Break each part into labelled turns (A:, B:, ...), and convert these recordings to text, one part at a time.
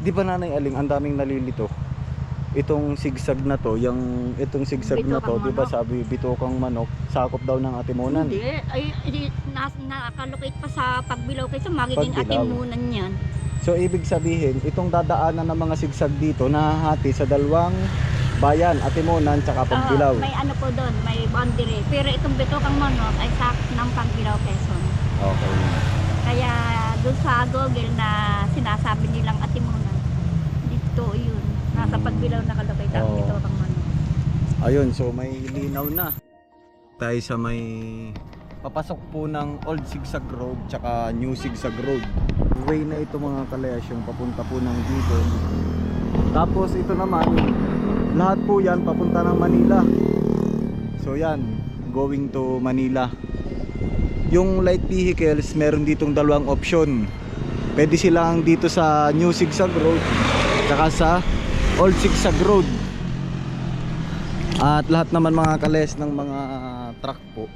A: Di ba nanay aling, ang daming nalilito. Itong sigsag na to, yung itong sigsag na to, di ba sabi bitokang manok, sakop daw ng atimunan.
B: Hindi, ay, ay nas, nakalocate pa sa pagbilaw kasi magiging
A: Pagbilaw.
B: atimunan yan.
A: So ibig sabihin, itong dadaanan ng mga sigsag dito nahahati sa dalawang bayan, Atimunan tsaka Pagbilao.
B: Oo, may ano po doon, may boundary. Pero itong bitokang manok ay sakop ng pagbilaw Quezon.
A: Okay.
B: Kaya doon sa Google na sinasabi nilang atimunan, dito yun. Nasa
A: Mm.
B: pagbilaw nakalocate ang
A: Oo.
B: bitokang manok.
A: Ayun, so may linaw na. Tayo sa may papasok po ng Old Sigsag Road tsaka New Sigsag Road. Way na ito mga kalayas yung papunta po ng Gigon. Tapos ito naman, lahat po yan papunta ng Manila. So yan, going to Manila. Yung light vehicles, meron ditong dalawang option. Pwede silang dito sa New Sigsag Road tsaka sa Old Sigsag Road. At lahat naman mga kales ng mga truck po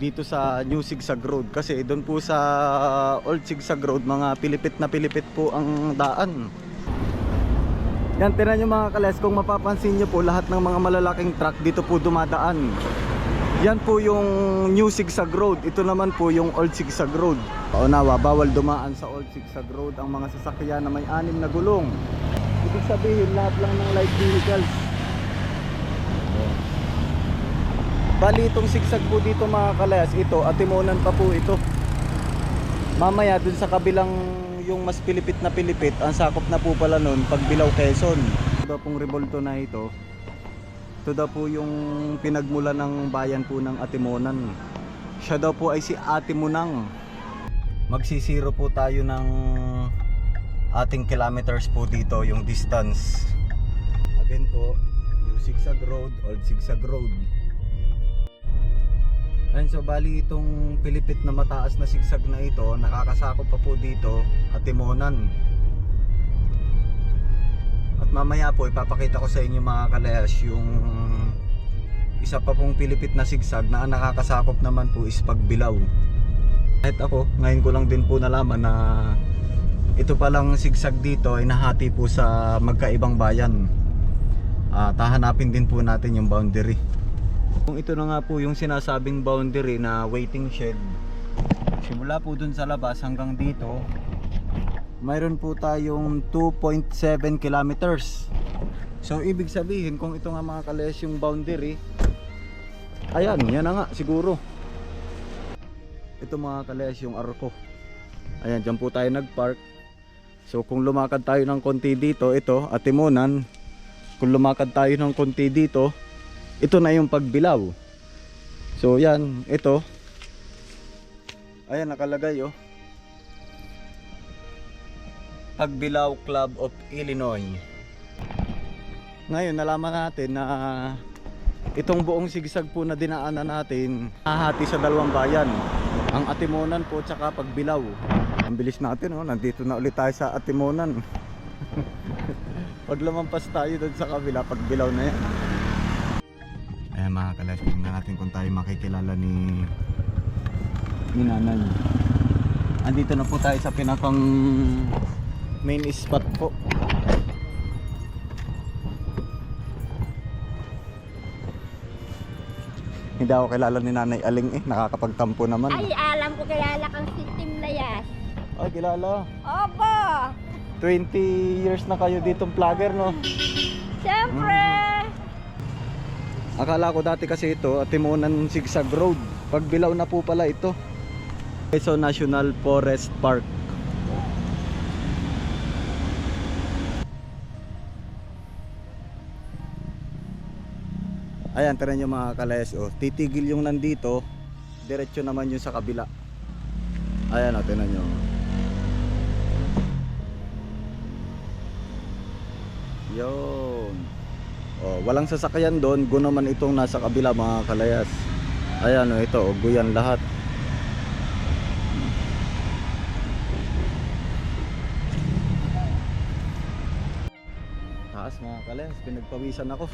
A: dito sa New Sigsag Road kasi doon po sa Old Sigsag Road mga pilipit na pilipit po ang daan. Yan, tinan nyo mga kales, kung mapapansin nyo po lahat ng mga malalaking truck dito po dumadaan. Yan po yung New Sigsag Road, ito naman po yung Old Sigsag Road. Paunawa, bawal dumaan sa Old Sigsag Road ang mga sasakyan na may anim na gulong. Ibig sabihin lahat lang ng light vehicles Bali itong sigsag po dito mga kalayas, ito, atimunan pa po ito. Mamaya dun sa kabilang yung mas pilipit na pilipit, ang sakop na po pala nun, pagbilaw Quezon. Ito pong revolto na ito, ito daw po yung pinagmula ng bayan po ng Atimonan. Siya daw po ay si Atimunang. Magsisiro po tayo ng ating kilometers po dito, yung distance. Again po, yung Sigsag Road, Old Sigsag Road. Ayun, so bali itong pilipit na mataas na sigsag na ito, nakakasakop pa po dito at Timonan. At mamaya po ipapakita ko sa inyo mga kalayas yung isa pa pong pilipit na sigsag na nakakasakop naman po is pagbilaw. Kahit ako, ngayon ko lang din po nalaman na ito palang sigsag dito ay nahati po sa magkaibang bayan. Ah, tahanapin din po natin yung boundary. Kung ito na nga po yung sinasabing boundary na waiting shed. Simula po dun sa labas hanggang dito, mayroon po tayong 2.7 kilometers. So ibig sabihin kung ito nga mga kales yung boundary, ayan, yan na nga siguro. Ito mga kales yung arko. Ayan, dyan po tayo nagpark. So kung lumakad tayo ng konti dito, ito, Atimunan. Kung lumakad tayo ng konti dito, ito na yung pagbilaw. So yan ito. Ayan nakalagay oh. Pagbilao Club of Illinois. Ngayon nalaman natin na itong buong sigsag po na dinaanan natin hahati sa dalawang bayan. Ang Atimonan po tsaka Pagbilao ang bilis natin oh nandito na ulit tayo sa Atimonan pag lumampas tayo doon sa kabila Pagbilao na yan Ayan mga kalas, tingnan natin kung tayo makikilala ni ni nanay. Andito na po tayo sa pinakang main spot po. Hindi ako kilala ni Nanay Aling eh, nakakapagtampo naman.
B: Ay, alam ko kilala kang si Tim Layas.
A: Ay, kilala.
B: Opo!
A: 20 years na kayo ditong vlogger no?
B: Siyempre!
A: Akala ko dati kasi ito, Timonan Sigsag Road. Pagbilaw na po pala ito. Quezon National Forest Park. Ayan, tira nyo mga kalayas. Oh. Titigil yung nandito, diretso naman yung sa kabila. Ayan, oh, tinan nyo. Yun. Oh, walang sasakyan doon, go naman itong nasa kabila mga kalayas. Ayan oh, ito, oh, guyan lahat. Taas mga kalayas, pinagpawisan ako.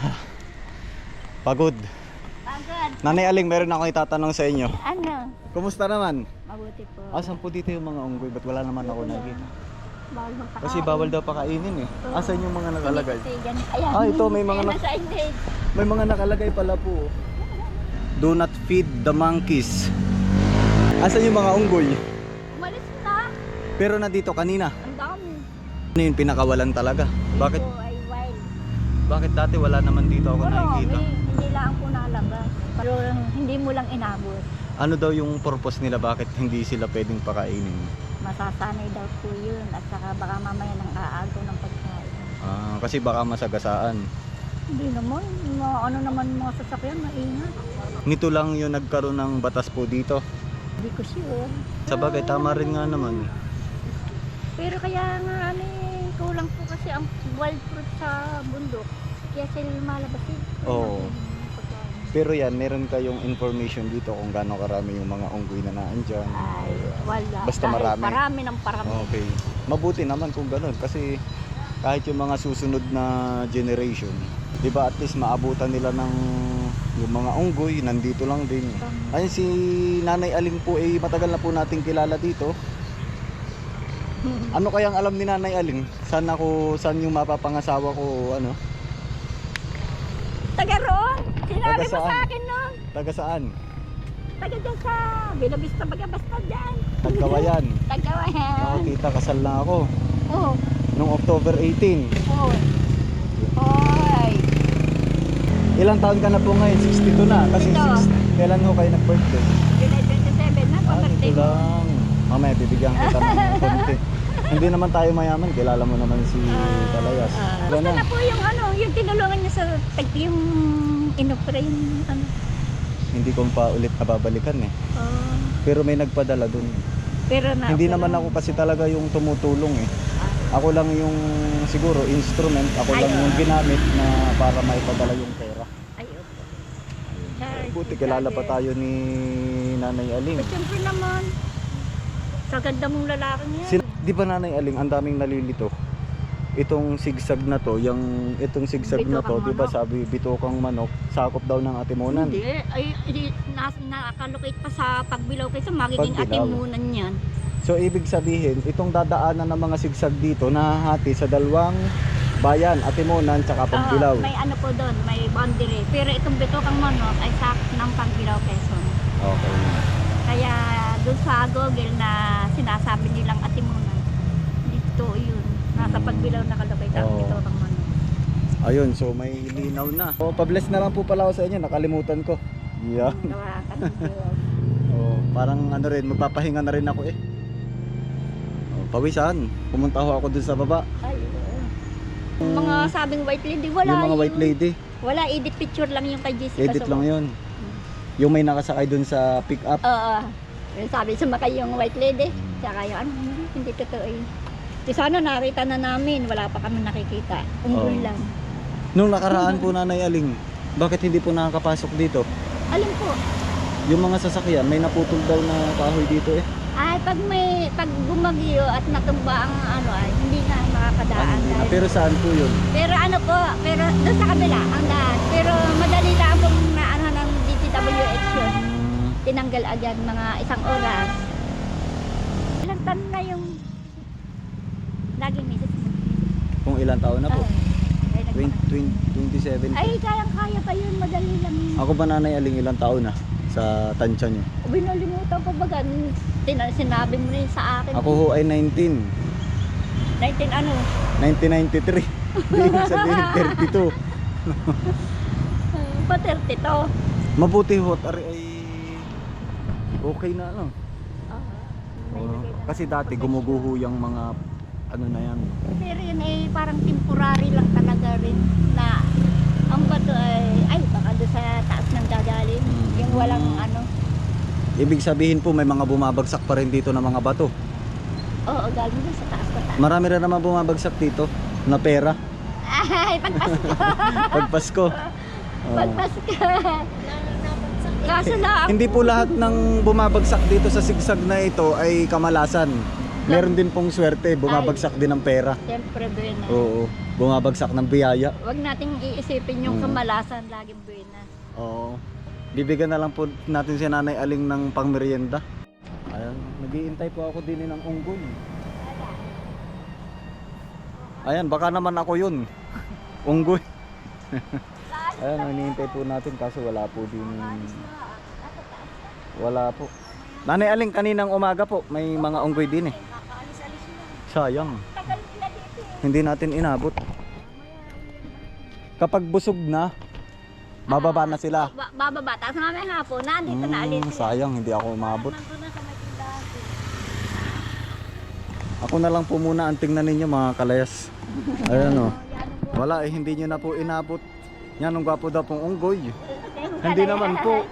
A: Pagod. Nanay Aling, meron ako itatanong sa inyo.
B: Ano?
A: Kumusta naman?
B: Mabuti po.
A: Asan po dito yung mga unggoy? Ba't wala naman ako nakikita?
B: Bawal magpakain.
A: Kasi bawal daw pakainin eh. Asan yung mga nakalagay?
B: Ayan.
A: Ah, ito, may mga
B: Ayan,
A: nak-
B: nasa ended.
A: May mga nakalagay pala po. Do not feed the monkeys. Asan yung mga unggoy?
B: Umalis na.
A: Pero nandito kanina.
B: Ang dami.
A: Ano yung pinakawalan talaga? Bakit?
B: Ito ay wild.
A: Bakit dati wala naman dito ako
B: Pero
A: nakikita?
B: may, hindi lang po nalabas. Pero hindi mo lang inabot.
A: Ano daw yung purpose nila? Bakit hindi sila pwedeng pakainin?
B: Masasanay daw po yun. At saka baka mamaya nang aago ng pagkain.
A: Ah, kasi baka masagasaan.
B: Hindi naman. Mga, ano naman mga sasakyan, maingat.
A: Nito lang yung nagkaroon ng batas po dito.
B: Hindi ko sure.
A: Sa bagay, tama rin nga naman.
B: Pero kaya nga ano eh, kulang po kasi ang wild fruit sa bundok. Kaya sila lumalabas eh.
A: Oo. Pero yan, meron kayong information dito kung gaano karami yung mga unggoy na naandyan.
B: Ay, wala.
A: Basta
B: Dahil
A: marami.
B: Parami ng parami.
A: Okay. Mabuti naman kung ganun kasi kahit yung mga susunod na generation, 'di ba at least maabutan nila ng yung mga unggoy nandito lang din. Ayun si Nanay Aling po ay matagal na po nating kilala dito. Ano kayang alam ni Nanay Aling? Saan ako, saan yung mapapangasawa ko, ano?
B: Taga roon! Sinabi
A: Taga saan?
B: sa akin noon.
A: Taga saan?
B: Taga dyan sa Binabista baga basta dyan.
A: Tagkawayan.
B: Taga
A: Ako,
B: yan.
A: tita, kasal na ako.
B: Oo.
A: Nung October 18.
B: Oo. Hoy.
A: Ilang taon ka na po ngayon? 62 na. Kasi
B: Ito.
A: six, kailan ho kayo nag-birthday?
B: July 27 na,
A: Ah,
B: pabirthday
A: dito
B: mo.
A: lang. Mamaya bibigyan kita ng konti. Hindi naman tayo mayaman. Kilala mo naman si Talayas.
B: Ah, Basta
A: na.
B: na po yung ano, yung tinulungan niya sa tag yung inopera yung ano.
A: Hindi ko pa ulit nababalikan eh.
B: Oh,
A: Pero may nagpadala dun.
B: pero na
A: Hindi naman ako kasi talaga yung tumutulong eh. Ako lang yung siguro instrument, ako lang
B: Ay,
A: yung
B: oo.
A: ginamit na para maipadala yung pera.
B: Ay, opo.
A: Buti kilala pa tayo ni Nanay Aling.
B: Eh, Siyempre naman. Sa ganda mong lalaki niya.
A: Sin- di ba Nanay Aling, ang daming nalilito? Itong sigsag na to, yung itong sigsag na to,
B: Bitokang
A: di ba
B: manok.
A: sabi bitokang manok, sakop daw ng atimunan.
B: Hindi, ay, hindi, na, nakalocate pa sa pagbilaw kaysa magiging
A: Pagbilaw.
B: atimunan yan.
A: So ibig sabihin, itong dadaanan ng mga sigsag dito nahahati sa dalawang bayan, Atimunan tsaka Pagbilao.
B: Oo, may ano po doon, may boundary. Pero itong bitokang manok ay sakop ng pagbilaw Quezon.
A: Okay.
B: Kaya doon sa Google na sinasabi nilang atimunan, dito yun. Nasa
A: Mm.
B: pagbilaw nakalocate ang
A: Oo.
B: bitokang manok.
A: Ayun, so may linaw na. O, pabless na lang po pala ako sa inyo, nakalimutan ko. Yan. Oh, parang ano rin, magpapahinga na rin ako eh. Oh, pawisan. Pumunta ako dun sa baba.
B: Ay, oo. Yung mga sabing white lady, wala
A: yung mga white lady,
B: Wala, edit picture lang yung kay Jessica.
A: edit
B: Soho.
A: lang yun. Yung may nakasakay dun sa pick up.
B: Oo. Yung sabi sumakay yung white lady. Tsaka yung ano, hindi, hindi totoo yun. Di sana nakita na namin, wala pa kami nakikita. Unggol
A: Oo.
B: lang.
A: Nung nakaraan po Nanay Aling, bakit hindi po nakakapasok dito?
B: Alin po?
A: Yung mga sasakyan, may naputol daw na kahoy dito eh.
B: Ay, pag may, pag bumagyo at natumba ang ano ay, hindi na
A: Ah,
B: makakadaan.
A: na.
B: dahil-
A: Pero saan po yun?
B: pero ano po, pero doon sa kabila, ang daan. Pero madali lang pong na ano ng DTWH yun.
A: Mm,
B: Tinanggal agad mga isang oras. Ilang taon na yung laging misis mo?
A: kung ilang taon na po?
B: Ay, nagpaka-
A: 20, 27 po.
B: Ay, kayang-kaya pa yun, madali lang.
A: Ako ba Nanay Aling ilang taon na sa tansya niyo?
B: Binalimutan ko baga, tin- sinabi mo rin sa akin.
A: Ako ho ay 19.
B: 19 ano?
A: 1993. Hindi sabihin 32.
B: Uh, pa 30 to.
A: Mabuti ho, ari ay okay na ano. Oo.
B: lagay na.
A: kasi dati gumuguho yung mga ano na yan.
B: Pero yun ay parang temporary lang talaga rin na ang bato ay, ay baka doon sa taas ng gagaling.
A: Mm.
B: Yung walang ano.
A: Ibig sabihin po may mga bumabagsak pa rin dito na mga bato.
B: Oo, galing doon sa taas pa taas.
A: Marami rin naman bumabagsak dito na pera
B: Ay, pagpasko.
A: pag Pasko. Oo.
B: pagpasko. Kaso lang,
A: Hindi po lahat ng bumabagsak dito sa sigsag na ito ay kamalasan. Meron din pong swerte, bumabagsak din ng pera.
B: siyempre buena.
A: Oo, bumabagsak ng biyaya.
B: Huwag nating iisipin yung
A: Mm.
B: kamalasan laging buena.
A: Oo. Bibigyan na lang po natin si Nanay Aling ng pangmerienda. Ayan, naghihintay po ako din ng unggoy. Ayan, baka naman ako yun. Unggoy. Ayan, hinihintay po natin kaso wala po din. Wala po. Nanay Aling, kaninang umaga po, may mga unggoy din eh. Sayang.
B: Eh.
A: Hindi natin inabot. Kapag busog na, mababa na sila.
B: Ba- bababa, tapos mamaya hapon, nandito na alis
A: Hmm,
B: sila.
A: sayang, hindi ako umabot.
B: Nandun na sa may tindahan ko.
A: Ako na lang po muna ang tingnan ninyo mga kalayas. Ayan o.
B: Oh.
A: Wala eh, hindi nyo na po inabot. Yan, ang gwapo daw pong unggoy. Hindi naman po.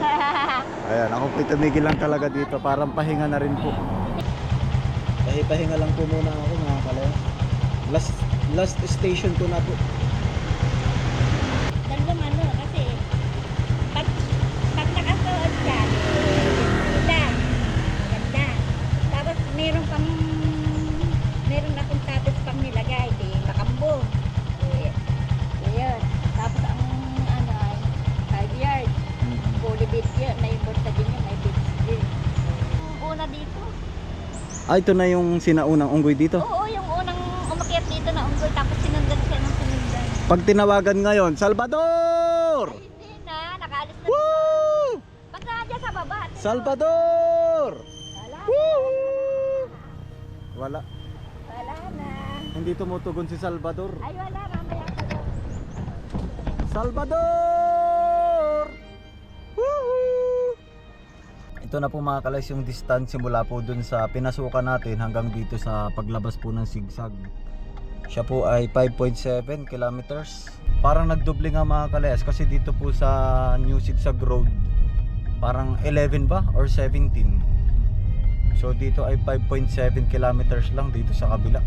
A: Ayan, ako po tumigil lang talaga dito. Parang pahinga na rin po. Pahi-pahinga lang po muna ako mga kalayas. Last, last station ko na po. Ah, ito na yung sinaunang unggoy dito.
B: Oo, yung unang umakyat dito na unggoy tapos sinundan siya ng sinundan.
A: Pag tinawagan ngayon, Salvador!
B: Ay, hindi na, nakaalis na.
A: Woo!
B: Ba't nandiyan sa baba? Mo.
A: Salvador!
B: Wala,
A: Woo! Wala.
B: wala na.
A: Hindi tumutugon si Salvador.
B: Ay, wala, mamaya.
A: Salvador! Ito na po mga kalas yung distance simula po dun sa pinasukan natin hanggang dito sa paglabas po ng sigsag. Siya po ay 5.7 kilometers. Parang nagdoble nga mga kalayas kasi dito po sa New Sigsag Road parang 11 ba or 17. So dito ay 5.7 kilometers lang dito sa kabila.